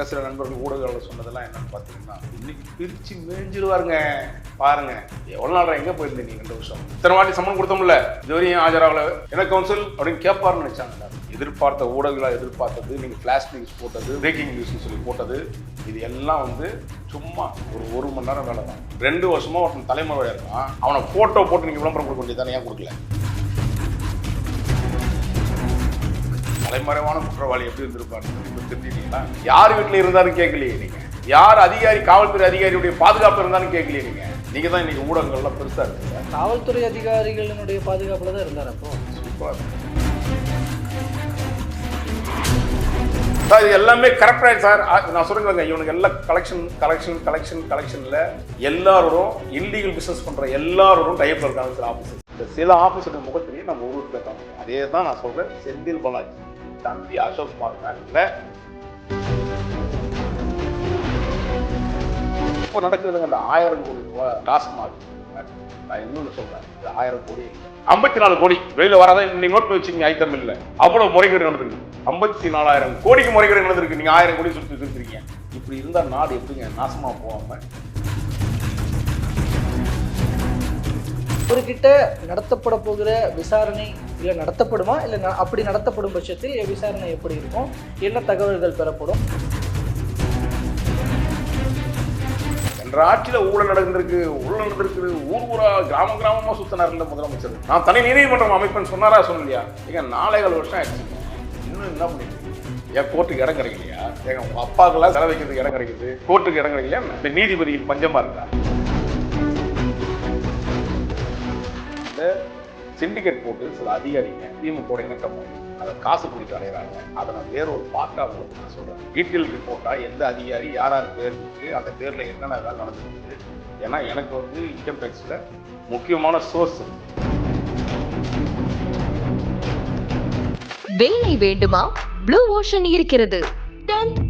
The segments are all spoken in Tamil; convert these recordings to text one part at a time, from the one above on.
என்கிட்ட சில நண்பர்கள் ஊடகங்களில் சொன்னதெல்லாம் என்னன்னு பார்த்தீங்கன்னா இன்னைக்கு பிரிச்சு மேய்ஞ்சிருவாருங்க. பாருங்க. எவ்வளோ நாள் எங்கே போயிருந்தீங்க நீ ரெண்டு வருஷம்? இத்தனை வாட்டி சம்பளம் கொடுத்தோம்ல. இதுவரையும் ஆஜராகல. என்ன கவுன்சில் அப்படின்னு கேட்பாருன்னு நினைச்சாங்க. எதிர்பார்த்த ஊடகங்களாக எதிர்பார்த்தது நீங்கள் ஃப்ளாஷ் நியூஸ் போட்டது பிரேக்கிங் நியூஸ்னு சொல்லி போட்டது இது எல்லாம் வந்து சும்மா ஒரு ஒரு மணி நேரம் வேலை தான். ரெண்டு வருஷமா ஒருத்தன் தலைமுறையாக இருக்கான். அவனை ஃபோட்டோ போட்டு நீங்கள் விளம்பரம் கொடுக்க வேண்டியதானே ஏன் கொடுக்கல? தலைமறைவான குற்றவாளி எப்படி இருந்திருப்பாரு தெரிஞ்சுட்டீங்களா யார் வீட்டில் இருந்தாலும் கேட்கலையே நீங்க. யார் அதிகாரி காவல்துறை அதிகாரியுடைய பாதுகாப்பு இருந்தாலும் கேட்கலையே நீங்க. நீங்க தான் இன்னைக்கு ஊடகங்கள்லாம் பெருசா இருக்குங்க. காவல்துறை அதிகாரிகளினுடைய பாதுகாப்புல தான் இருந்தார் அப்போ. சூப்பரா. இருக்கு. சார் இது எல்லாமே கரெக்ட் ஆயிடுச்சு சார். நான் சொல்றேங்க இவனுக்கு எல்லாம் கலெக்ஷன் கலெக்ஷன் கலெக்ஷன் கலெக்ஷன்ல எல்லாரோடும் இல்லீகல் பிசினஸ் பண்ற எல்லாரோடும் டைப்ல இருக்காங்க சார் ஆஃபீஸர் இந்த சில ஆஃபீஸருக்கு முகத்திலேயே நம்ம ஊருக்கு இருக்காங்க அதே தான் நான் சொல்றேன் செந்தில் பாலாஜி. தம்பி அசோக் குமார் இப்போ நடக்குதுங்க அந்த ஆயிரம் கோடி ரூபாய் டாஸ்மாக் நான் இன்னொன்று சொல்கிறேன் இது ஆயிரம் கோடி ஐம்பத்தி நாலு கோடி. வெளியில் வராத நீங்கள் நோட் வச்சுங்க ஐட்டம் இல்லை. அவ்வளோ முறைகேடு நடந்திருக்கு. ஐம்பத்தி நாலாயிரம் கோடிக்கு முறைகேடு நடந்திருக்கு. நீங்கள் ஆயிரம் கோடி சுற்றி வச்சிருக்கீங்க இப்படி இருந்தால் நாடு எப்படிங்க நாசமாக போகாமல் அவர்கிட்ட நடத்தப்பட போகிற விசாரணை இல்லை நடத்தப்படுமா இல்லை ந- அப்படி நடத்தப்படும் பட்சத்தில் விசாரணை எப்படி இருக்கும்? என்ன தகவல்கள் பெறப்படும்? என்ற ஆட்சியில ஊழல் நடந்திருக்கு ஊழல் நடந்திருக்கு ஊர் ஊரா கிராம கிராமமா சுத்தினார்ல முதலமைச்சர். நான் தனி நீதிமன்றம் அமைப்பேன்னு சொன்னாரா சொல்லலையா? ஏங்க நாளைகள் வருஷம் ஆயிடுச்சு. இன்னும் என்ன பண்ணிட்டு ஏன் கோர்ட்டுக்கு இடம் கிடைக்கலையா? ஏங்க அப்பாக்கெல்லாம் செலவு வைக்கிறதுக்கு இடம் கிடைக்குது? கோர்ட்டுக்கு இடம் கிடைக்கலையா? இந்த நீதிபதி பஞ்சமா இருக்கா? சிண்டிகேட் போட்டு சில அதிகாரிங்க திமுக இணக்கம் அதை காசு கொடுத்து அடையிறாங்க. அதை நான் வேற ஒரு பார்ட்டா உங்களுக்கு நான் சொல்றேன். டீட்டெயில் ரிப்போர்ட்டா எந்த அதிகாரி யார் யார் பேர் இருக்கு அந்த பேர்ல என்னென்ன வேலை நடந்துருக்கு ஏன்னா எனக்கு வந்து இன்கம் டேக்ஸ்ல முக்கியமான சோர்ஸ் வேலை வேண்டுமா? ப்ளூ ஓஷன் இருக்கிறது. 10th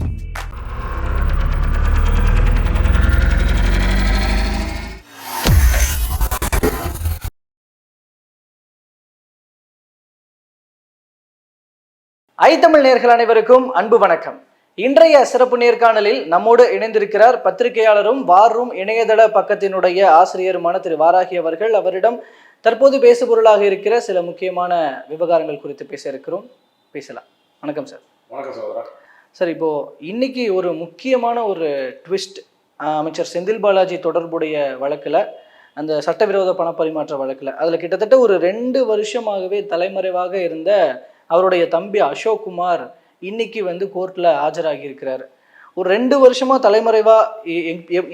ஐத்தமிழ் நேர்கள் அனைவருக்கும் அன்பு வணக்கம். இன்றைய சிறப்பு நேர்காணலில் நம்மோடு இணைந்திருக்கிறார் பத்திரிகையாளரும் வாரும் இணையதள பக்கத்தினுடைய ஆசிரியருமான திரு வாராகி அவர்கள். அவரிடம் தற்போது பேசுபொருளாக இருக்கிற சில முக்கியமான விவகாரங்கள் குறித்து பேச இருக்கிறோம். பேசலாம். வணக்கம் சார். வணக்கம் சகோதரா. சார் இப்போ இன்னைக்கு ஒரு முக்கியமான ஒரு ட்விஸ்ட் அமைச்சர் செந்தில் பாலாஜி தொடர்புடைய வழக்கில் அந்த சட்டவிரோத பணப்பரிமாற்ற வழக்கில் அதில் கிட்டத்தட்ட ஒரு ரெண்டு வருஷமாகவே தலைமறைவாக இருந்த அவருடைய தம்பி அசோக் குமார் இன்னைக்கு வந்து கோர்ட்டில் ஆஜராகி இருக்கிறார் ஒரு ரெண்டு வருஷமா தலைமறைவா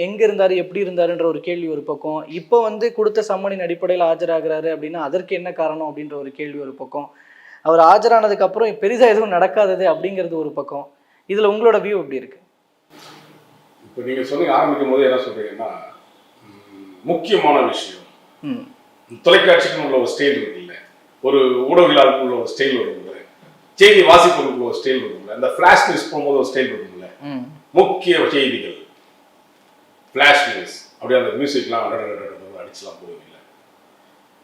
எங்க இருந்தாரு எப்படி இருந்தாருன்ற ஒரு கேள்வி ஒரு பக்கம். இப்போ வந்து கொடுத்த சம்மனின் அடிப்படையில் ஆஜராகிறாரு அப்படின்னா அதற்கு என்ன காரணம் அப்படின்ற ஒரு கேள்வி ஒரு பக்கம். அவர் ஆஜரானதுக்கு அப்புறம் பெரிதா எதுவும் நடக்காதது அப்படிங்கிறது ஒரு பக்கம். இதுல உங்களோட வியூ எப்படி இருக்கு? இப்போ நீங்க சொன்னீங்க ஆரம்பிக்கும் போது என்ன சொல்றீங்கன்னா முக்கியமான விஷயம். தொலைக்காட்சிக்கு உள்ள ஒரு ஸ்டைல் இருக்குல்ல ஒரு ஊடகவியலாளருக்கு உள்ள ஒரு ஸ்டைல் இருக்குல்ல செய்தி வாசிப்பவருக்கு ஒரு ஸ்டைல் இருக்குல்ல இந்த ஃபிளாஷ் நியூஸ் போகும்போது ஒரு ஸ்டைல் இருக்குல்ல ம். முக்கிய செய்திகள். ஃபிளாஷ் நியூஸ் அப்படியே அந்த மியூசிக்லாம் அடிச்சுலாம் போடுவீங்க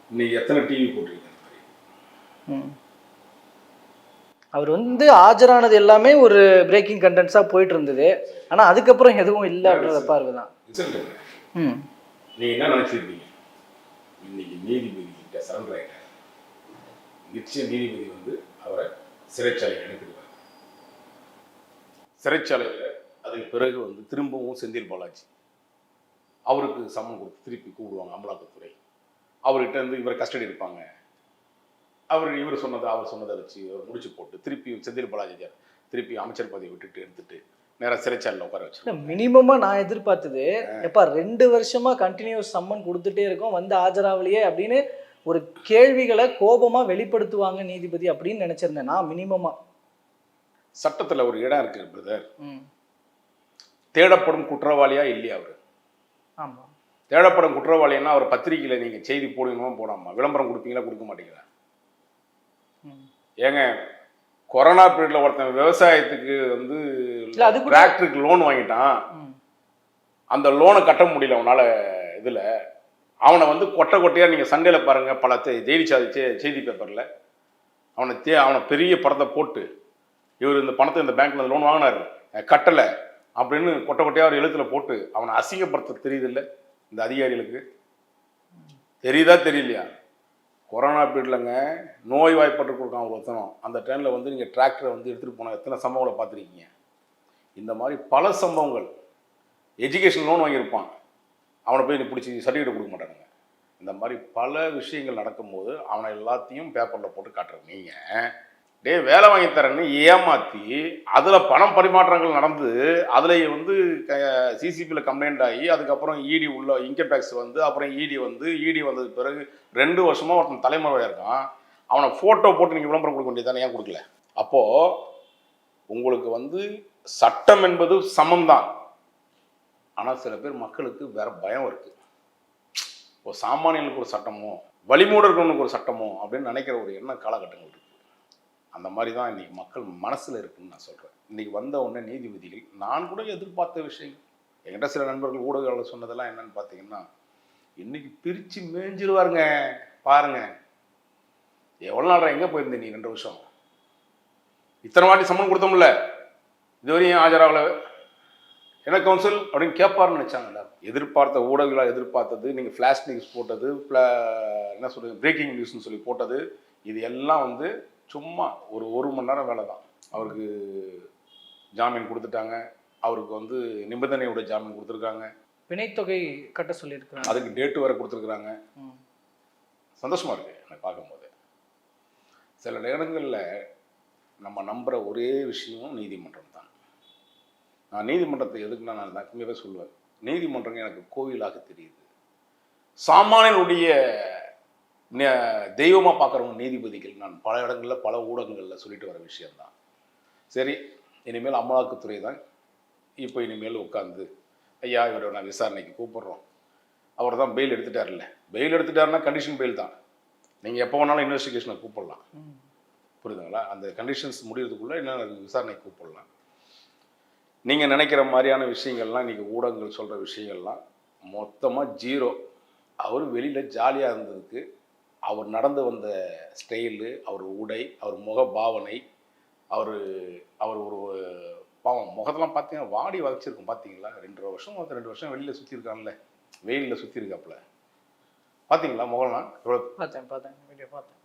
இன்னைக்கு எத்தனை டிவி போட்டிருக்காரு ம். அவர் வந்து ஆஜரானது எல்லாமே ஒரு பிரேக்கிங் கண்டென்ட்ஸாக போயிட்டு இருந்தது ஆனா அதுக்கப்புறம் எதுவும் இல்லை அப்படின்ற பார்வை தான் ரிசல்ட் என்ன? ம். நீங்க என்ன நினைச்சிருப்பீங்க இன்னைக்கு நீதிபதி கிட்ட சரண்டர் ஆயிட்டார். நிச்சயம் நீதிபதி வந்து அவரை சிறைச்சாலை அனுப்பிடுவார். சிறைச்சாலையில் அதுக்கு பிறகு வந்து திரும்பவும் செந்தில் பாலாஜி அவருக்கு சம்மன் கொடுத்து திருப்பி கூப்பிடுவாங்க அமலாக்கத்துறை. அவர்கிட்ட இருந்து இவரை கஸ்டடி இருப்பாங்க. அவர் இவர் சொன்னதை அவர் சொன்னதை வச்சு அவர் முடிச்சு போட்டு திருப்பி செந்தில் பாலாஜி திருப்பி அமைச்சர் பதவியை விட்டுட்டு எடுத்துட்டு நேரா சிறைச்சாலையில் உட்கார வச்சு மினிமமா நான் எதிர்பார்த்தது எப்பா ரெண்டு வருஷமா கண்டினியூஸ் சம்மன் கொடுத்துட்டே இருக்கோம் வந்து ஆஜராவலையே அப்படின்னு ஒரு கேள்விகளை கோபமா வெளிப்படுத்துவாங்க நீதிபதி அப்படின்னு நினைச்சிருந்தேன் நான் மினிமமா சட்டத்தில் ஒரு இடம் இருக்கு பிரதர் தேடப்படும் குற்றவாளியா இல்லையா அவர்? ஆமா. தேடப்படும் குற்றவாளின்னா அவர் பத்திரிக்கையில் நீங்கள் செய்தி போடுவீங்களா போடாமா? விளம்பரம் கொடுப்பீங்களா கொடுக்க மாட்டீங்களா? ஏங்க கொரோனா பீரியட்ல ஒருத்தன் விவசாயத்துக்கு வந்து டிராக்டருக்கு லோன் வாங்கிட்டான். அந்த லோனை கட்ட முடியல அவனால இதுல. அவனை வந்து கொட்டை கொட்டையாக நீங்கள் சண்டையில் பாருங்கள் பல செய்தி சாதி செ- செய்தி பேப்பரில். அவனை தே அவனை பெரிய படத்தை போட்டு இவர் இந்த பணத்தை இந்த பேங்க்ல லோன் வாங்கினாரு. கட்டலை. அப்படின்னு கொட்டை கொட்டையாக ஒரு எழுத்துல போட்டு அவனை அசிங்கப்படுத்த தெரியுதில்ல இந்த அதிகாரிகளுக்கு. தெரியுதா தெரியலையா? கொரோனா பீரியட்லங்க நோய் வாய்ப்பட்டு கொடுக்காம ஒருத்தனம் அந்த டைமில் வந்து நீங்கள் டிராக்டரை வந்து எடுத்துகிட்டு போன எத்தனை சம்பவங்களை பார்த்துருக்கீங்க? இந்த மாதிரி பல சம்பவங்கள். எஜுகேஷன் லோன் வாங்கியிருப்பான். அவனை போய் நீ பிடிச்சி சர்டிஃபிகேட் கொடுக்க மாட்டானுங்க. இந்த மாதிரி பல விஷயங்கள் நடக்கும்போது அவனை எல்லாத்தையும் பேப்பரில் போட்டு காட்டுற நீங்கள் டே வேலை வாங்கி தரேன்னு ஏமாற்றி அதில் பணம் பரிமாற்றங்கள் நடந்து அதில் வந்து சிசிபியில் கம்ப்ளைண்ட் ஆகி அதுக்கப்புறம் இடி உள்ள இன்கம் டேக்ஸ் வந்து அப்புறம் இடி வந்து இடி வந்ததுக்கு பிறகு ரெண்டு வருஷமாக ஒருத்தன் தலைமுறையாக இருக்கான். அவனை ஃபோட்டோ போட்டு நீங்கள் விளம்பரம் கொடுக்க வேண்டியதானே ஏன் கொடுக்கல? அப்போது உங்களுக்கு வந்து சட்டம் என்பது சமம்தான். ஆனால் சில பேர் மக்களுக்கு வேற பயம் இருக்கு. ஒரு சாமானியனுக்கு ஒரு சட்டமோ வழிமூடர்களுக்கு ஒரு சட்டமோ அப்படின்னு நினைக்கிற ஒரு எண்ண காலகட்டங்கள் இருக்கு. அந்த மாதிரி தான் இன்னைக்கு மக்கள் மனசில் இருக்குன்னு நான் சொல்கிறேன் இன்னைக்கு வந்த உடனே நீதிபதிகள் நான் கூட எதிர்பார்த்த விஷயங்கள். என்கிட்ட சில நண்பர்கள் ஊடகங்கள் சொன்னதெல்லாம் என்னன்னு பார்த்தீங்கன்னா இன்னைக்கு பிரித்து மேய்ஞ்சிருவாருங்க பாருங்க. எவ்வளோ நாள் எங்கே போயிருந்த நீ ரெண்டு வருஷம்? இத்தனை வாட்டி சம்மன் கொடுத்தோம்ல. இதுவரையும் ஆஜராகலை. என்ன கவுன்சில் அப்படின்னு கேட்பாருன்னு நினச்சாங்கல்ல எதிர்பார்த்த ஊடகங்களாக எதிர்பார்த்தது நீங்கள் ஃப்ளாஷ் நியூஸ் போட்டது என்ன சொல்றது பிரேக்கிங் நியூஸ்னு சொல்லி போட்டது இது எல்லாம் வந்து சும்மா ஒரு ஒரு மணி நேரம் வேலை தான். அவருக்கு ஜாமீன் கொடுத்துட்டாங்க. அவருக்கு வந்து நிபந்தனையோட ஜாமீன் கொடுத்துருக்காங்க. பிணைத்தொகை கட்ட சொல்லியிருக்கிறாங்க. அதுக்கு டேட்டு வேற கொடுத்துருக்குறாங்க. ம். சந்தோஷமா இருக்கு எனக்கு பார்க்கும்போது. சில நேரங்களில் நம்ம நம்புற ஒரே விஷயம் நீதிமன்றம். நான் நீதிமன்றத்தை எதுக்குன்னா நான் தக்கமே சொல்லுவேன். நீதிமன்றம் எனக்கு கோவிலாக தெரியுது. சாமானியனுடைய ந- தெய்வமா பார்க்குறவங்க நீதிபதிகள் நான் பல இடங்களில் பல ஊடகங்களில் சொல்லிட்டு வர விஷயம்தான். சரி இனிமேல் அமலாக்கத்துறை தான். இப்போ இனிமேல் உட்காந்து ஐயா இவரை நான் விசாரணைக்கு கூப்பிடுறோம். அவர் தான் பெயில் எடுத்துட்டார்ல பெயில் எடுத்துட்டாருன்னா கண்டிஷன் பெயில் தான். நீங்கள் எப்போ வேணாலும் இன்வெஸ்டிகேஷனை கூப்பிடலாம். புரியுதுங்களா? அந்த கண்டிஷன்ஸ் முடியறதுக்குள்ளே என்ன விசாரணை கூப்பிடலாம். நீங்கள் நினைக்கிற மாதிரியான விஷயங்கள்லாம் இன்றைக்கி ஊடகங்கள் சொல்கிற விஷயங்கள்லாம் மொத்தமாக ஜீரோ. அவர் வெளியில் ஜாலியாக இருந்ததுக்கு அவர் நடந்து வந்த ஸ்டைலு அவர் உடை அவர் முக பாவனை அவர் அவர் ஒரு பாவம் முகத்தெல்லாம் பார்த்தீங்கன்னா வாடி வதச்சிருக்கும் பார்த்தீங்களா ரெண்டு வருஷம் மொத்தம் ரெண்டு வருஷம் வெளியில் சுற்றிருக்கான்ல வெயிலில் சுற்றிருக்காப்புல பார்த்தீங்களா முகம்லாம்? எவ்வளோ? பார்த்தேன் பார்த்தேன் வீடியோ பார்த்தேன்.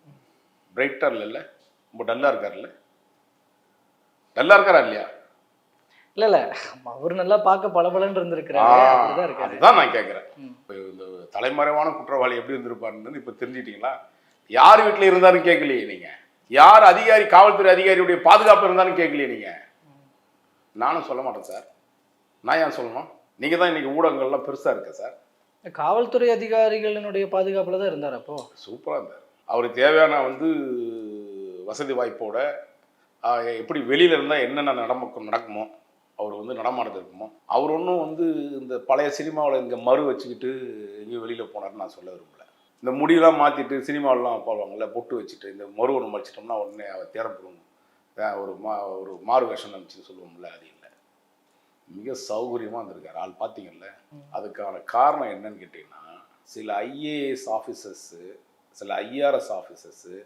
பிரைட்டாக இல்லைல்ல ரொம்ப டல்லாக இருக்கார்ல டல்லாக இருக்காரா இல்லையா? இல்ல இல்ல. அவர் நல்லா பார்க்க பளபளன்னு இருந்திருக்கிறாரு. அதுதான் நான் கேட்குறேன் இந்த தலைமறைவான குற்றவாளி எப்படி இருந்திருப்பாருன்னு இப்போ தெரிஞ்சிட்டீங்களா? யார் வீட்டில் இருந்தாருன்னு கேட்கலையே நீங்கள் யார் அதிகாரி காவல்துறை அதிகாரியுடைய பாதுகாப்பு இருந்தாலும் கேட்கலையே நீங்கள் நானும் சொல்ல மாட்டேன் சார். நான் ஏன் சொல்லணும்? நீங்கள் தான் இன்னைக்கு ஊடகங்கள்லாம் பெருசாக இருக்க சார். காவல்துறை அதிகாரிகளினுடைய பாதுகாப்புல தான் இருந்தார் அப்போ. சூப்பராக இருந்தார். அவருக்கு தேவையான வந்து வசதி வாய்ப்போட எப்படி வெளியில இருந்தால் என்னென்ன நடக்கும் நடக்குமோ அவர் வந்து நடமாட்டது இருக்குமோ? அவர் ஒன்றும் வந்து இந்த பழைய சினிமாவில் இங்கே மறு வச்சுக்கிட்டு எங்கேயும் வெளியில் போனார்னு நான் சொல்ல விரும்பல. இந்த முடியெல்லாம் மாற்றிட்டு சினிமாவெலாம் போடுவாங்கல்ல பொட்டு வச்சுட்டு இந்த மறு ஒன்று மடிச்சிட்டோம்னா உடனே அவர் தேடப்படும் ஒரு மா ஒரு மாறு வேஷம் நினச்சின்னு சொல்லுவோம்ல அது இல்லை. மிக சௌகரியமாக இருந்திருக்காரு ஆள் பார்த்தீங்கல்ல அதுக்கான காரணம் என்னன்னு கேட்டிங்கன்னா சில ஐஏஎஸ் ஆஃபீஸர்ஸு சில ஐஆர்எஸ் ஆஃபீஸர்ஸு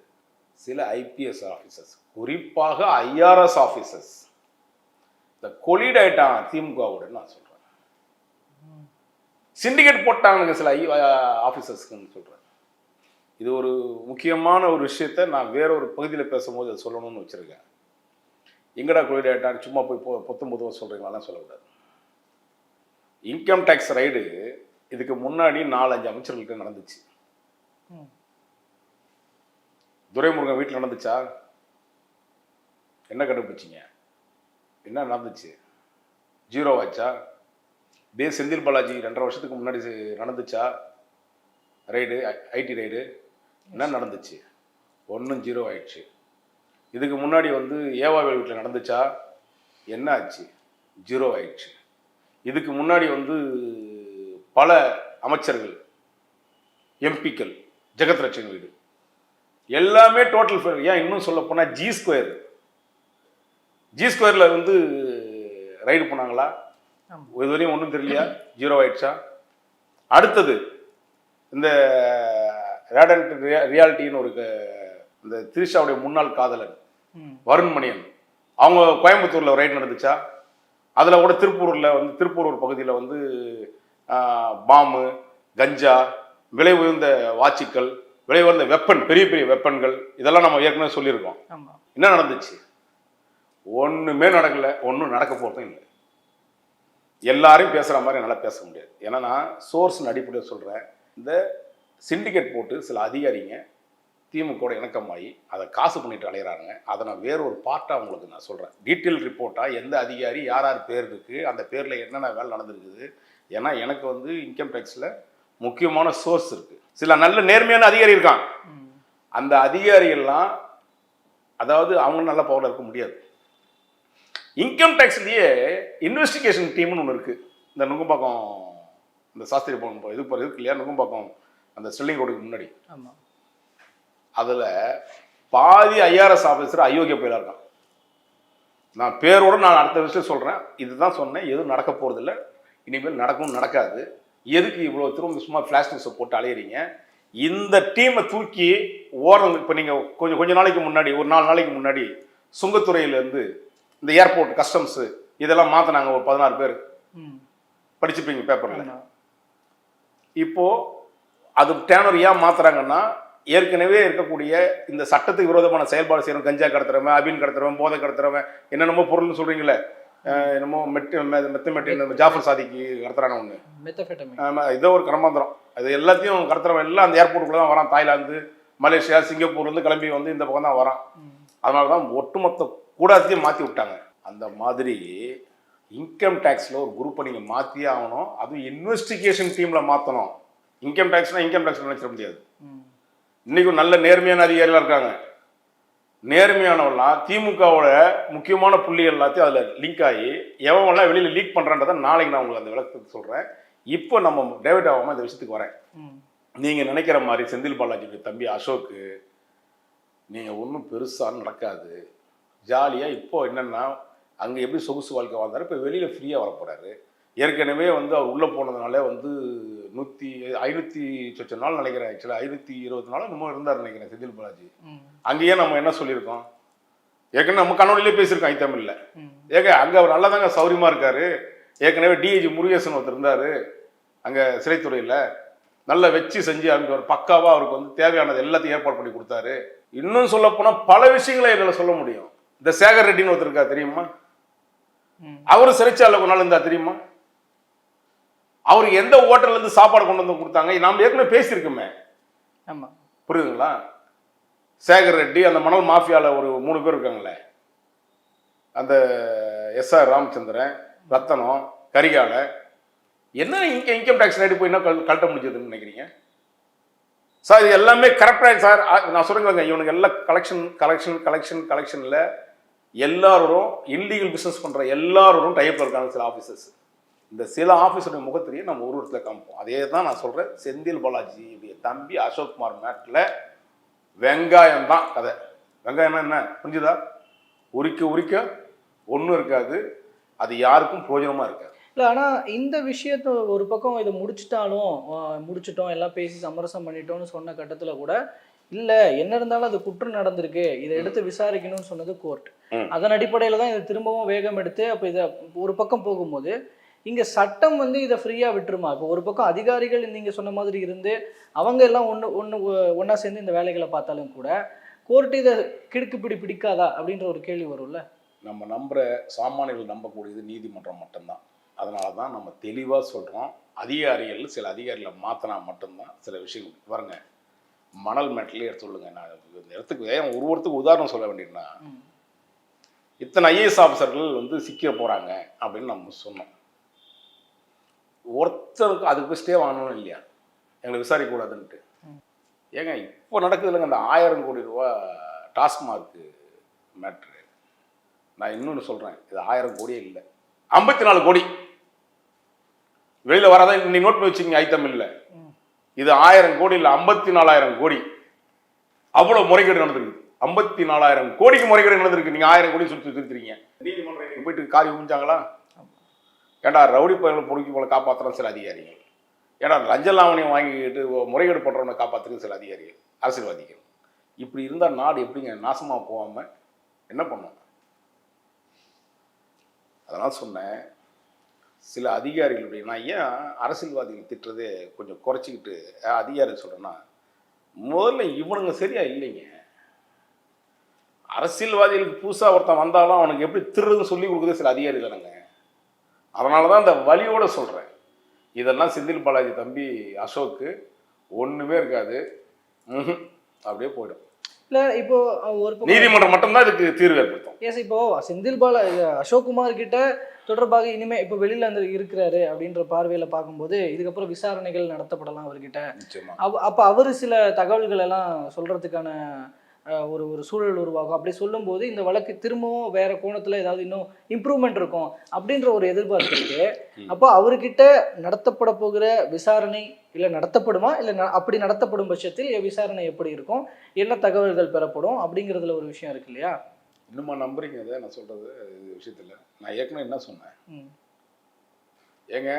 சில ஐபிஎஸ் ஆஃபீஸர்ஸ் குறிப்பாக ஐஆர்எஸ் ஆஃபீஸர்ஸ் இந்த கொலிட் ஆயிட்டான் திமுகவோட நான் சொல்கிறேன் சிண்டிகேட் போட்டானுங்க சில ஆஃபீஸர்ஸ்க்குன்னு சொல்கிறேன் இது ஒரு முக்கியமான ஒரு விஷயத்த நான் வேற ஒரு பகுதியில் பேசும்போது அதை சொல்லணும்னு வச்சுருக்கேன். எங்கடா கொலிட் ஆயிட்டான் சும்மா போய் பொ பொத்தும் பொதுவாக சொல்கிறீங்களாலாம் சொல்லக்கூடாது. இன்கம் டேக்ஸ் ரைடு இதுக்கு முன்னாடி நாலஞ்சு அமைச்சர்கள்ட்ட நடந்துச்சு. துரைமுருகன் வீட்டில் நடந்துச்சா? என்ன கண்டுபிடிச்சிங்க? என்ன நடந்துச்சு? ஜீரோ ஆச்சா? இதே செந்தில் பாலாஜி ரெண்டரை வருஷத்துக்கு முன்னாடி நடந்துச்சா? ரைடு ஐடி ரைடு என்ன நடந்துச்சு? ஒன்றும் ஜீரோ ஆயிடுச்சு. இதுக்கு முன்னாடி வந்து ஏவாவேல் வீட்டில் நடந்துச்சா? என்ன ஆச்சு? ஜீரோ ஆயிடுச்சு. இதுக்கு முன்னாடி வந்து பல அமைச்சர்கள் எம்பிக்கள் ஜெகத் ரட்சன் வீடு எல்லாமே டோட்டல் ஃபெயில் ஏன் இன்னும் சொல்ல போனால் ஜி ஸ்கொயர் ஜி ஸ்கொயர்ல வந்து ரைடு பண்ணாங்களா ஆமா. இதுவரையும் ஒன்றும் தெரியலையா? ஜீரோ ஆயிடுச்சா? அடுத்தது இந்த ரேடன்ட் ரியாலிட்டின்னு ஒரு இந்த திரிஷாவுடைய முன்னாள் காதலன் ம். வருண் மணியன். அவங்க கோயம்புத்தூர்ல ரைடு நடந்துச்சா? அதுல கூட திருப்பூர்ல வந்து திருப்பூர் பகுதியில் வந்து பாம்பு கஞ்சா விலை உயர்ந்த வாட்சுக்கள் விலை உயர்ந்த வெப்பன் பெரிய பெரிய வெப்பன்கள் இதெல்லாம் நம்ம ஏற்கனவே சொல்லியிருக்கோம். என்ன நடந்துச்சு? ஒண்ணுமே நடக்கல ஒன்றும் நடக்க போகிறதும் இல்லை. எல்லாரையும் பேசுகிற மாதிரி என்னால் பேச முடியாது. ஏன்னா நான் சோர்ஸின் அடிப்படையில் சொல்கிறேன் இந்த சிண்டிகேட் போட்டு சில அதிகாரிங்க திமுகவோட இணக்கமாகி அதை காசு பண்ணிட்டு அலையிறாங்க. அதை நான் வேற ஒரு பார்ட்டாக உங்களுக்கு நான் சொல்கிறேன் டீட்டெயில் ரிப்போர்ட்டாக எந்த அதிகாரி யார் யார் பேர் இருக்குது அந்த பேரில் என்னென்ன வேலை நடந்திருக்குது. ஏன்னா எனக்கு வந்து இன்கம் டேக்ஸில் முக்கியமான சோர்ஸ் இருக்குது சில நல்ல நேர்மையான அதிகாரி இருக்கான். அந்த அதிகாரிகள்லாம் அதாவது அவங்க நல்ல பவரில் இருக்க முடியாது. இன்கம் டேக்ஸ்லேயே இன்வெஸ்டிகேஷன் டீம்னு ஒன்று இருக்குது இந்த நுங்கம்பாக்கம் இந்த சாஸ்திரி பவன் போ- இது போ- இருக்கு இல்லையா? நுங்கம்பாக்கம் அந்த ஸ்டெல்லிங் ரோடுக்கு முன்னாடி. ஆமா. அதில் பாதி ஐஆர்எஸ் ஆஃபீஸர் அயோக்கிய பயிலாக இருக்கான். நான் பேரோட நான் அடுத்த விஷயம் சொல்கிறேன் இதுதான் சொன்னேன். எதுவும் நடக்க போகிறதில்ல இனிமேல் நடக்கும் நடக்காது. எதுக்கு இவ்வளோ திரும்ப சும்மா ஃப்ளாஷ் நியூஸை போட்டு அலையிறீங்க? இந்த டீமை தூக்கி ஓரம் இப்போ நீங்கள் கொஞ்சம் கொஞ்ச நாளைக்கு முன்னாடி ஒரு நாலு நாளைக்கு முன்னாடி சுங்கத்துறையிலேருந்து இந்த ஏர்போர்ட் கஸ்டம்ஸு இதெல்லாம் மாற்றினாங்க ஒரு பதினாறு பேர். படிச்சுப்பீங்க பேப்பரில் ஆமா. இப்போ அது டேனர் ஏன் மாத்துறாங்கன்னா ஏற்கனவே இருக்கக்கூடிய இந்த சட்டத்துக்கு விரோதமான செயல்பாடு செய்யணும் கஞ்சா கடத்துறவன் அபின் கடத்துறவன் போதை கடத்துறவன் என்னென்னமோ பொருள்னு சொல்றீங்களே அஹ் என்னமோ மெட்டு மெ- மெத்து மெட்டு ஜாஃபர் சாதிக்கு கடத்துறான ஒன்று இதோ ஒரு கிரமாந்திரம் அது எல்லாத்தையும் கடத்துறவன் எல்லாம் அந்த ஏர்போர்ட்டுக்குள்ள தான் வரான். தாய்லாந்து மலேசியா சிங்கப்பூர்லேருந்து கிளம்பி வந்து இந்த பக்கம் தான் வரான். அதனால தான் ஒட்டுமொத்த கூடாரத்தையும் மாற்றி விட்டாங்க. அந்த மாதிரி இன்கம் டேக்ஸில் ஒரு குரூப்பை நீங்கள் மாற்றியே ஆகணும். அதுவும் இன்வெஸ்டிகேஷன் டீமில் மாற்றணும் இன்கம் டேக்ஸ்னால் இன்கம் டேக்ஸ் நினைச்சிட முடியாது. இன்றைக்கும் நல்ல நேர்மையான அதிகாரிகள் இருக்காங்க. நேர்மையானவெல்லாம் திமுகவோட முக்கியமான புள்ளிகள் எல்லாத்தையும் அதில் லிங்க் ஆகி எவன்லாம் வெளியில் லீக் பண்ணுறான்றதை நாளைக்கு நான் உங்களுக்கு அந்த விளக்கத்துக்கு சொல்கிறேன் இப்போ நம்ம டேவிட் ஆகாமல் இந்த விஷயத்துக்கு வரேன். நீங்கள் நினைக்கிற மாதிரி செந்தில் பாலாஜியுடைய தம்பி அசோக்கு நீங்கள் ஒன்றும் பெருசாக நடக்காது. ஜாலியாக இப்போ என்னென்னா அங்கே எப்படி சொகுசு வாழ்க்கை வாழ்ந்தாரு இப்போ வெளியில் ஃப்ரீயாக வரப்போறாரு. ஏற்கனவே வந்து அவர் உள்ளே போனதுனால வந்து நூற்றி ஐநூற்றி சொச்ச நாள் நினைக்கிறேன் ஆக்சுவலாக ஐநூற்றி இருபது நாள் என்னமோ இருந்தார் நினைக்கிறேன் செந்தில் பாலாஜி. அங்கேயே நம்ம என்ன சொல்லியிருக்கோம்? ஏற்கனவே நம்ம கணவனிலே பேசியிருக்கோம் ஐ தமிழில். ஏங்க அங்கே அவர் நல்லா தாங்க சௌரியமாக இருக்காரு. ஏற்கனவே டிஐஜி முருகேசன் ஒருத்தர் இருந்தார் அங்கே சிறைத்துறையில். நல்லா வச்சு செஞ்சு அவர் பக்காவாக அவருக்கு வந்து தேவையானது எல்லாத்தையும் ஏற்பாடு பண்ணி கொடுத்தாரு. இன்னும் சொல்ல போனால் பல விஷயங்களை என்னால் சொல்ல முடியும். இந்த சேகர் ரெட்டின்னு ஒருத்தர் இருக்கா தெரியுமா? ம். அவரு சிறைச்சாலை ஒரு நாள் இருந்தா தெரியுமா? அவருக்கு எந்த ஹோட்டல்ல இருந்து சாப்பாடு கொண்டு வந்து கொடுத்தாங்க? நாம் ஏற்கனவே பேசியிருக்கோமே. ஆமா. புரியுதுங்களா? சேகர் ரெட்டி அந்த மணல் மாஃபியால ஒரு மூணு பேர் இருக்காங்களே. அந்த எஸ் ஆர் ராமச்சந்திரன் ரத்தனம் கரிகால என்ன இங்க இன்கம் டேக்ஸ் ரேட்டு போய் என்ன கழ- கழட்ட முடிஞ்சதுன்னு நினைக்கிறீங்க? சார் இது எல்லாமே கரெக்டாக சார் நான் சொல்லுங்க இவனுக்கு எல்லாம் கலெக்ஷன் கலெக்ஷன் கலெக்ஷன் கலெக்ஷனில் எல்லாரோடும் இல்லீகல் பிஸ்னஸ் பண்ணுற எல்லாரோடும் டைப்பில் இருக்காங்க சில ஆஃபீஸர்ஸ் இந்த சில ஆஃபீஸருடைய முகத்திலேயே நம்ம ஒரு இடத்துல காமிப்போம். அதே தான் நான் சொல்கிறேன் செந்தில் பாலாஜியுடைய தம்பி அசோக் குமார் மேட்டில் வெங்காயம் தான் கதை. வெங்காயம்னா என்ன? புரிஞ்சுதா? உரிக்க உரிக்க ஒன்றும் இருக்காது. அது யாருக்கும் பிரயோஜனமாக இருக்காது. இல்லை ஆனால் இந்த விஷயத்த ஒரு பக்கம் இதை முடிச்சிட்டாலும் முடிச்சிட்டோம் எல்லாம் பேசி சமரசம் பண்ணிட்டோம்னு சொன்ன கட்டத்தில் கூட இல்லை என்ன இருந்தாலும் அது குற்றம் நடந்திருக்கு. இதை எடுத்து விசாரிக்கணும்னு சொன்னது கோர்ட். அதன் அடிப்படையில் தான் இதை திரும்பவும் வேகம் எடுத்து அப்போ இதை ஒரு பக்கம் போகும்போது இங்கே சட்டம் வந்து இதை ஃப்ரீயாக விட்டுருமா? இப்போ ஒரு பக்கம் அதிகாரிகள் நீங்கள் சொன்ன மாதிரி இருந்து அவங்க எல்லாம் ஒன்று ஒன்று ஒன்றா சேர்ந்து இந்த வேலைகளை பார்த்தாலும் கூட கோர்ட் இதை கிடுக்கு பிடி பிடிக்காதா? அப்படின்ற ஒரு கேள்வி வரும்ல. நம்ம நம்புகிற சாமானியர்கள் நம்பக்கூடியது நீதிமன்றம் மட்டும்தான். அதனால தான் நம்ம தெளிவாக சொல்கிறோம் அதிகாரிகள் சில அதிகாரிகளை மாற்றினா மட்டும்தான் சில விஷயங்கள். பாருங்க மணல் மேட்டிலே எடுத்து சொல்லுங்க நான் இந்த இடத்துக்கு ஏன் ஒரு ஒருத்தருக்கு உதாரணம் சொல்ல வேண்டியதுன்னா. இத்தனை ஐஏஎஸ் ஆஃபீஸர்கள் வந்து சிக்க போகிறாங்க அப்படின்னு நம்ம சொன்னோம். ஒருத்தருக்கு அதுக்கு ஸ்டே வாங்கணும் இல்லையா? எங்களை விசாரிக்க கூடாதுன்ட்டு ஏங்க இப்போ நடக்குது இல்லைங்க அந்த ஆயிரம் கோடி ரூபா டாஸ்மார்க்கு மேட்ரு. நான் இன்னொன்று சொல்கிறேன் இது ஆயிரம் கோடியே இல்லை. ஐம்பத்தி நாலு கோடி. வெளியில் வராதான் இன்னைக்கு நோட் பண்ணி வச்சுங்க ம். இது ஆயிரம் கோடி இல்லை ஐம்பத்தி நாலாயிரம் கோடி. அவ்வளோ முறைகேடு நடந்திருக்கு. ஐம்பத்தி நாலாயிரம் கோடிக்கு முறைகேடு நடந்திருக்கு. நீங்க ஆயிரம் கோடி சுற்றி திருத்துறீங்க நீதிமன்றம் போயிட்டு காரி உமிஞ்சாங்களா ஏண்டா ரவுடி பயிர்கள் பொறுக்கி போல காப்பாற்றுற சில அதிகாரிகள். ஏன்னா லஞ்ச லாவணியம் வாங்கிக்கிட்டு முறைகேடு பண்ணுறவனை காப்பாற்றுறது சில அதிகாரிகள் அரசியல்வாதிகள். இப்படி இருந்தால் நாடு எப்படிங்க நாசமாக போகாமல் என்ன பண்ணும்? அதனால் சொன்னேன் சில அதிகாரிகளுடைய நான் ஏன் அரசியல்வாதிகள் திட்டுறதே கொஞ்சம் குறைச்சிக்கிட்டு அதிகாரி சொல்கிறேன்னா முதல்ல இவனுங்க சரியா இல்லைங்க. அரசியல்வாதிகளுக்கு புதுசாக ஒருத்தன் வந்தாலும் அவனுக்கு எப்படி திருடுன்னு சொல்லி கொடுக்குறது சில அதிகாரி தானேங்க. அதனால தான் இந்த வழியோட சொல்கிறேன் இதெல்லாம் செந்தில் பாலாஜி தம்பி அசோக்கு ஒன்றுமே இருக்காது. அப்படியே போயிடும். இல்ல இப்போ ஒரு நீதிமன்றம் மட்டும்தான் இதுக்கு தீர்வு ஏற்படுத்தும். எஸ் இப்போ செந்தில் பாலா அசோக்குமார் கிட்ட தொடர்பாக இனிமே இப்போ வெளியில வந்து இருக்கிறாரு அப்படின்ற பார்வையில பார்க்கும்போது இதுக்கப்புறம் விசாரணைகள் நடத்தப்படலாம் அவர்கிட்ட. அப்ப அவர் சில தகவல்கள் எல்லாம் சொல்றதுக்கான ஒரு ஒரு சூழல் உருவாகும். அப்படி சொல்லும்போது இந்த வழக்கு திரும்பவும் வேற கோணத்துல ஏதாவது இன்னும் இம்ப்ரூவ்மெண்ட் இருக்கும் அப்படின்ற ஒரு எதிர்பார்ப்பு இருக்கு. அப்போ அவர்கிட்ட நடத்தப்பட போகிற விசாரணை இல்ல நடத்தப்படுமா? இல்ல அப்படி நடத்தப்படும் பட்சத்தில் விசாரணை எப்படி இருக்கும்? என்ன தகவல்கள் பெறப்படும்? அப்படிங்கிறதுல ஒரு விஷயம் இருக்கு இல்லையா? இன்னுமா நம்புறீங்க அதை? நான் சொல்றது இது விஷயத்துல. நான் ஏற்கனவே என்ன சொன்னேன். ஏங்க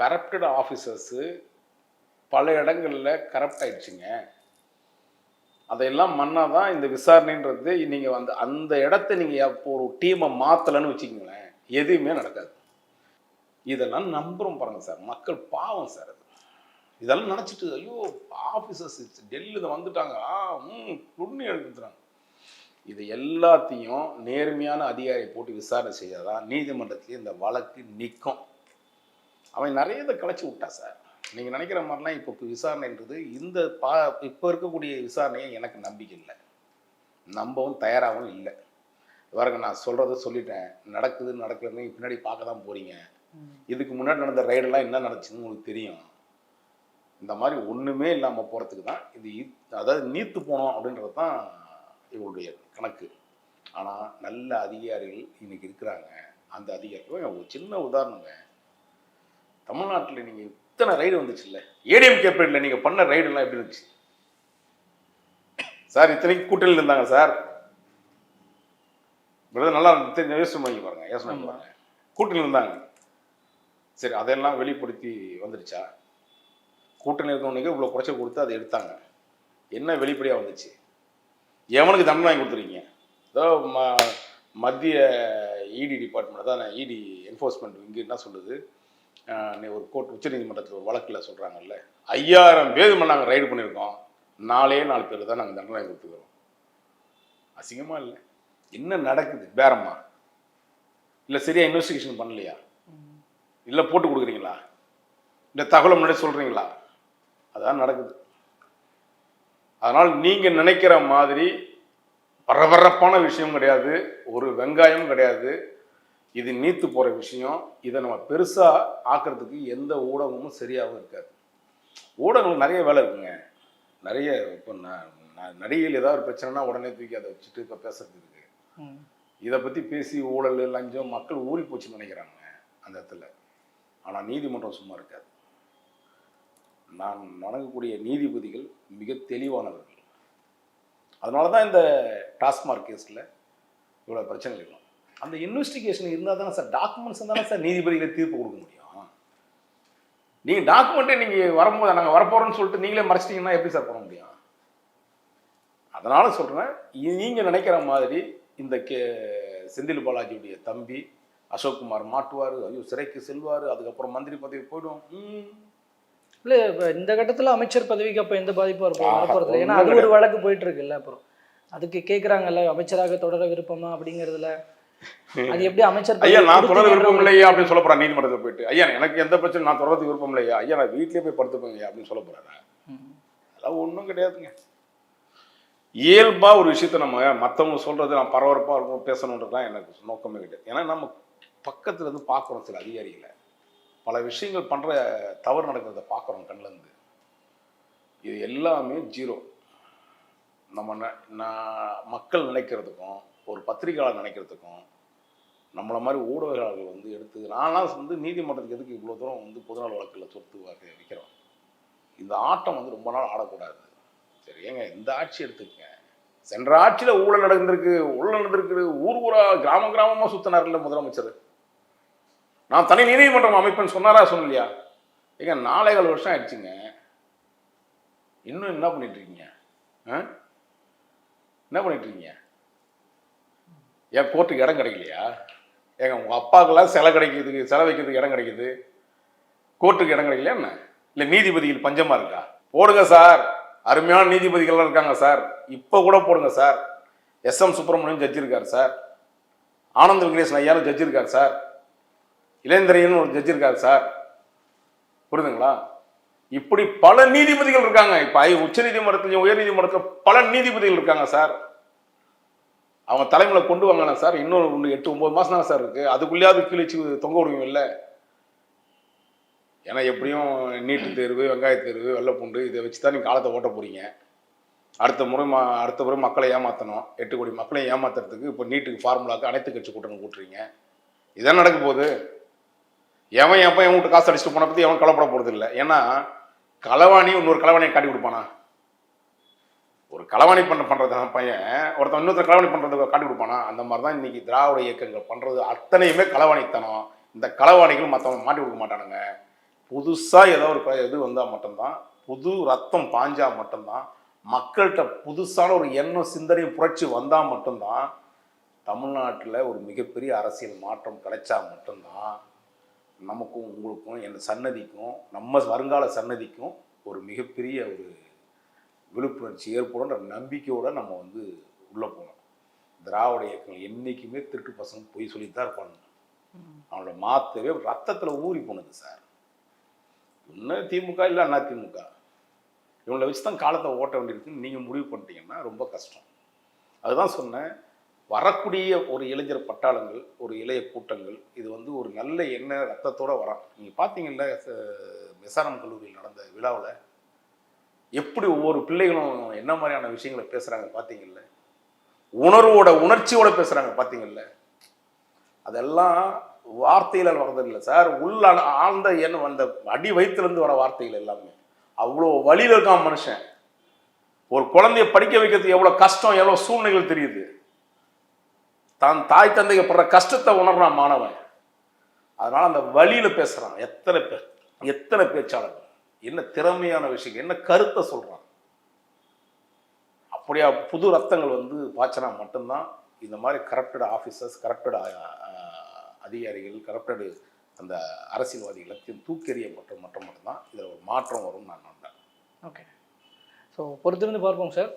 கரப்டட் ஆஃபீஸர்ஸு பல இடங்கள்ல கரப்ட் ஆயிடுச்சுங்க. அதையெல்லாம் மண்ணாதான் தான் இந்த விசாரணைன்றது நீங்கள் வந்து அந்த இடத்த நீங்கள் இப்போ ஒரு டீமை மாற்றலைன்னு வச்சுக்கோங்களேன் எதுவுமே நடக்காது. இதெல்லாம் நம்புகிறோம் பாருங்க சார். மக்கள் பாவம் சார் அது. இதெல்லாம் நினச்சிட்டு ஐயோ ஆஃபீஸர்ஸ் டெல்லியில் வந்துட்டாங்க. ஆ ம் புண்ணி எடுத்துறாங்க இது எல்லாத்தையும் நேர்மையான அதிகாரி போட்டு விசாரணை செய்யாதான் நீதிமன்றத்திலே இந்த வழக்கு நிற்கும். அவன் நிறைய இதை கலைச்சி விட்டா சார். நீங்கள் நினைக்கிற மாதிரிலாம் இப்போ விசாரணைன்றது இந்த பா இப்போ இருக்கக்கூடிய விசாரணையை எனக்கு நம்பிக்கை இல்லை. நம்பவும் தயாராகவும் இல்லை. பாருங்க நான் சொல்கிறத சொல்லிட்டேன். நடக்குது நடக்கலன்னு பின்னாடி பார்க்க தான் போகிறீங்க இதுக்கு முன்னாடி நடந்த ரைடெல்லாம் என்ன நடந்துச்சுன்னு உங்களுக்கு தெரியும். இந்த மாதிரி ஒன்றுமே இல்லாமல் போகிறதுக்கு தான் இது அதாவது நீத்து போனோம் அப்படின்றது தான் இவருடைய கணக்கு. ஆனால் நல்ல அதிகாரிகள் இன்னைக்கு இருக்கிறாங்க. அந்த அதிகாரிகள் ஒரு சின்ன உதாரணங்க. தமிழ்நாட்டில் நீங்கள் இத்தனை ரைடு வந்துச்சுல்ல? ஏடிஎம் கேப்பேட்டில் நீங்கள் பண்ண ரைடுலாம் எப்படி இருந்துச்சு? சார் இத்தனைக்கு கூட்டணியில் இருந்தாங்க சார். பிரதர் நல்லா தெரிஞ்ச யோசனை பண்ணி பாருங்க யோசனை பண்ணி பாருங்க. கூட்டணியில் இருந்தாங்க. சரி அதெல்லாம் வெளிப்படுத்தி வந்துருச்சா? கூட்டணி இருக்கவனுக்கு இவ்வளோ குறைச்சல் கொடுத்து அதை எடுத்தாங்க. என்ன வெளிப்படையாக வந்துச்சு? எவனுக்கு தண்டனை வாங்கி கொடுத்துருக்கீங்க ஏதோ ம மத்திய இடி டிபார்ட்மெண்ட் தான் இடி என்ஃபோர்ஸ்மெண்ட் இங்கே என்ன சொல்லுது? ஒரு கோர்ட் உச்சநீதிமன்றத்தில் ஒரு வழக்கில் சொல்கிறாங்கல்ல ஐயாயிரம் பேர் நாங்கள் ரைடு பண்ணியிருக்கோம் நாலே நாலு பேர் தான் நாங்கள் தண்டனை வாங்கி கொடுத்துக்கிறோம். அசிங்கமாக இல்லை. என்ன நடக்குது? பேரம்மா. இல்லை சரியா இன்வெஸ்டிகேஷன் பண்ணலையா? இல்லை போட்டு கொடுக்குறீங்களா? இந்த தகவலை முன்னாடி சொல்கிறீங்களா அதான் நடக்குது. அதனால் நீங்கள் நினைக்கிற மாதிரி பரபரப்பான விஷயம் கிடையாது ஒரு வெங்காயம் கிடையாது. இது நீத்து போகிற விஷயம். இதை நம்ம பெருசாக ஆக்கிறதுக்கு எந்த ஊடகமும் சரியாகவும் இருக்காது. ஊடகங்கள் நிறைய வேலை இருக்குங்க. நிறைய இப்போ நடிகையில் ஏதாவது ஒரு பிரச்சனைனா உடனே தூக்கி அதை வச்சுட்டு இப்போ பேசுறது இருக்கு. ம். இதை பற்றி பேசி ஊழல் லஞ்சம் மக்கள் ஊறி போச்சுன்னு நினைக்கிறாங்க அந்த இடத்துல. ஆனால் நீதிமன்றம் சும்மா இருக்காது. நான் வணங்கக்கூடிய நீதிபதிகள் மிக தெளிவானவர்கள். அதனால தான் இந்த டாஸ்மார்க் கேஸில் இவ்வளோ பிரச்சனைகள் இருக்கும். அந்த இன்வெஸ்டிகேஷன் இருந்தால் தானே சார் டாக்குமெண்ட்ஸ் தானே சார் நீதிபதிகளை தீர்ப்பு கொடுக்க முடியும். நீங்கள் டாக்குமெண்ட்டை நீங்கள் வரும்போது நாங்கள் வரப்போகிறோம்னு சொல்லிட்டு நீங்களே மறைச்சிட்டிங்கன்னா எப்படி சார் பண்ண முடியும்? அதனால சொல்கிறேன் நீங்கள் நினைக்கிற மாதிரி இந்த கே செந்தில் பாலாஜியுடைய தம்பி அசோக்குமார் மாட்டுவார் ஐயோ சிறைக்கு செல்வார் அதுக்கப்புறம் மந்திரி பதவி போயிடும். இல்ல இப்ப இந்த கட்டத்துல அமைச்சர் பதவிக்கு அப்ப எந்த பாதிப்பும் வரப்போறது இல்லை. ஏன்னா அது ஒரு வழக்கு போயிட்டு இருக்குல்ல அப்புறம். அதுக்கு கேக்குறாங்கல்ல அமைச்சராக தொடர விருப்பமா அப்படிங்கறதுல. அது எப்படி அமைச்சர் ஐயா நான் தொடர விருப்பம் இல்லையா அப்படின்னு சொல்ல போறேன் நீதிமன்றத்தில் போயிட்டு. ஐயா எனக்கு எந்த பிரச்சனை நான் தொடர்றதுக்கு விருப்பம் இல்லையா? ஐயா நான் வீட்லயே போய் படுத்துப்பேங்க அப்படின்னு சொல்ல போறாரு. ம். அதெல்லாம் ஒன்றும் கிடையாதுங்க. இயல்பா ஒரு விஷயத்த நம்ம மற்றவங்க சொல்றது நான் பரபரப்பா இருக்கும் பேசணுன்றதுலாம் எனக்கு நோக்கமே கிடையாது. ஏன்னா நம்ம பக்கத்துல இருந்து பார்க்குறோம் சில அதிகாரிகளை. பல விஷயங்கள் பண்ணுற தவறு நடக்கிறத பார்க்குறோம் கண்ணிலேருந்து இது எல்லாமே ஜீரோ. நம்ம ந- நான் மக்கள் நினைக்கிறதுக்கும் ஒரு பத்திரிகையாளர் நினைக்கிறதுக்கும் நம்மளை மாதிரி ஊடகங்கள் வந்து எடுத்து நான்லாம் வந்து நீதிமன்றத்துக்கு எதுக்கு இவ்வளோ தூரம் வந்து பொதுநாள் வழக்கில் சொத்து வகை வைக்கிறோம் இந்த ஆட்டம் வந்து ரொம்ப நாள் ஆடக்கூடாது. சரி ஏங்க இந்த ஆட்சி எடுத்துக்கங்க. சென்ற ஆட்சியில் ஊழல் நடந்திருக்கு ஊழல் நடந்திருக்கு ஊர் ஊரா கிராம கிராமமாக சுத்தினார்ல முதலமைச்சர். நான் தனி நீதிமன்றம் அமைப்பேன்னு சொன்னாரா சொல்லலையா? ஏங்க நாலேகால் வருஷம் ஆயிடுச்சுங்க. இன்னும் என்ன பண்ணிட்டு இருக்கீங்க ஆ? என்ன பண்ணிட்டு இருக்கீங்க ஏன் கோர்ட்டுக்கு இடம் கிடைக்கலையா? ஏங்க உங்கள் அப்பாக்கெல்லாம் சிலை கிடைக்கிறதுக்கு சிலை வைக்கிறதுக்கு இடம் கிடைக்குது. கோர்ட்டுக்கு இடம் கிடைக்கலையா என்ன? இல்லை நீதிபதிகள் பஞ்சமாக இருக்கா? போடுங்க சார். அருமையான நீதிபதிகள்லாம் இருக்காங்க சார். இப்போ கூட போடுங்க sir. S M Subramaniam judge இருக்கார் சார். ஆனந்த் வெங்கடேசன் ஐயாலும் ஜட்ஜி இருக்கார் சார். இளந்திரையன் ஒரு ஜட்ஜி இருக்காரு சார். புரியுதுங்களா இப்படி பல நீதிபதிகள் இருக்காங்க. இப்போ உச்ச நீதிமன்றத்திலையும் உயர் நீதிமன்றத்தில் பல நீதிபதிகள் இருக்காங்க சார். அவங்க தலைமையில கொண்டு வாங்கண்ணா சார். இன்னும் ஒன்று எட்டு ஒன்பது மாசம் தான் சார் இருக்கு. அதுக்குள்ளேயாவது கிழிச்சு தொங்க விடுவீங்க இல்லை? ஏன்னா எப்படியும் நீட்டு தேர்வு வெங்காய தேர்வு வெள்ளைப்பூண்டு இதை வச்சு தான் நீங்கள் காலத்தை ஓட்ட போறீங்க. அடுத்த முறை மா அடுத்த முறை மக்களை ஏமாற்றணும் எட்டு கோடி மக்களை ஏமாத்துறதுக்கு இப்போ நீட்டுக்கு ஃபார்முலாக்கு அனைத்து கட்சி கூட்டணி கூட்டுறீங்க இதான் நடக்க போகுது. எவன் எப்போ என் வீட்டு காசு அடிச்சுட்டு போன பற்றி எவன் கலப்பட போகிறது இல்லை ஏன்னா களவாணி இன்னொரு களவாணியை காட்டி கொடுப்பானா? ஒரு களவாணி பண்ண பண்ணுறது பையன் ஒருத்தன் இன்னொருத்தர் களவாணி பண்ணுறது காட்டி கொடுப்பானா? அந்த மாதிரி தான் இன்றைக்கி திராவிட இயக்கங்கள் பண்ணுறது அத்தனையுமே களவாணித்தனம் இந்த களவாணிகள் மற்றவங்க மாட்டி கொடுக்க மாட்டானுங்க. புதுசாக ஏதோ ஒரு இது வந்தால் மட்டும்தான் புது ரத்தம் பாஞ்சால் மட்டும்தான் மக்கள்கிட்ட புதுசான ஒரு எண்ணம் சிந்தனையும் புரட்சி வந்தால் மட்டும்தான் தமிழ்நாட்டில் ஒரு மிகப்பெரிய அரசியல் மாற்றம் கிடைச்சா மட்டும்தான் நமக்கும் உங்களுக்கும் என் சன்னதிக்கும் நம்ம வருங்கால சன்னதிக்கும் ஒரு மிகப்பெரிய ஒரு விழிப்புணர்ச்சி ஏற்படும்ன்ற நம்பிக்கையோட நம்ம வந்து உள்ளே போனோம் திராவிட இயக்கங்கள் என்றைக்குமே திருட்டு பசங்க பொய் சொல்லிட்டு தான் இருப்பாங்க அவங்கள மாற்றவே ரத்தத்தில் ஊறி போனது சார். இன்னும் திமுக இல்லை அண்ணா திமுக? இவங்களை வச்சு தான் காலத்தை ஓட்ட வேண்டியிருக்குன்னு நீங்கள் முடிவு பண்ணிட்டீங்கன்னா ரொம்ப கஷ்டம். அதுதான் சொன்னேன். வரக்கூடிய ஒரு இளைஞர் பட்டாளங்கள் ஒரு இளைய கூட்டங்கள் இது வந்து ஒரு நல்ல எண்ணெய் ரத்தத்தோடு வரான் நீங்கள் பார்த்தீங்கல்ல எஸ்ஆர்எம் கல்லூரியில் நடந்த விழாவில் எப்படி ஒவ்வொரு பிள்ளைகளும் என்ன மாதிரியான விஷயங்களை பேசுகிறாங்க பார்த்தீங்கல்ல உணர்வோட உணர்ச்சியோட பேசுகிறாங்க பார்த்தீங்கல்ல அதெல்லாம் வார்த்தையில வர்றதில்லை சார் உள்ள ஆழ்ந்த என்ன அந்த அடி வயிற்றுலேருந்து வர வார்த்தைகள் எல்லாமே. அவ்வளோ வழியில் இருக்கான் மனுஷன். ஒரு குழந்தைய படிக்க வைக்கிறதுக்கு எவ்வளோ கஷ்டம் எவ்வளோ சூழ்நிலைகள் தெரியுது. தான் தாய் தந்தைக்கு படுற கஷ்டத்தை உணர்றான் மாணவன். அதனால அந்த வழியில பேசுறான். எத்தனை பேர் எத்தனை பேச்சாளர் என்ன திறமையான விஷயம் என்ன கருத்தை சொல்றான். அப்படியா புது ரத்தங்கள் வந்து பாய்ச்சினா மட்டும்தான் இந்த மாதிரி கரப்டட் ஆஃபீஸர்ஸ் கரப்டட் அதிகாரிகள் கரப்டடு அந்த அரசியல்வாதிகளுக்கு தூக்கெறிய மற்றும் மட்டும் மட்டும்தான் இதில் ஒரு மாற்றம் வரும்னு நான் நம்புறேன். ஓகே ஸோ பொறுத்திருந்து பார்ப்போம் சார்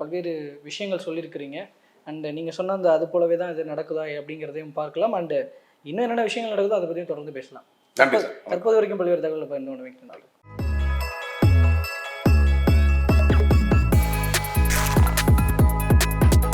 பல்வேறு விஷயங்கள் சொல்லியிருக்கிறீங்க. அண்ட் நீங்கள் சொன்ன அந்த அது போலவே தான் இது நடக்குதா அப்படிங்கிறதையும் பார்க்கலாம். அண்டு இன்னும் என்னென்ன விஷயங்கள் நடக்குதோ அதை பற்றியும் தொடர்ந்து பேசலாம். தற்போது வரைக்கும் பல்வேறு தகவல்களை பகிர்ந்து கொண்டு வைக்கிறேன்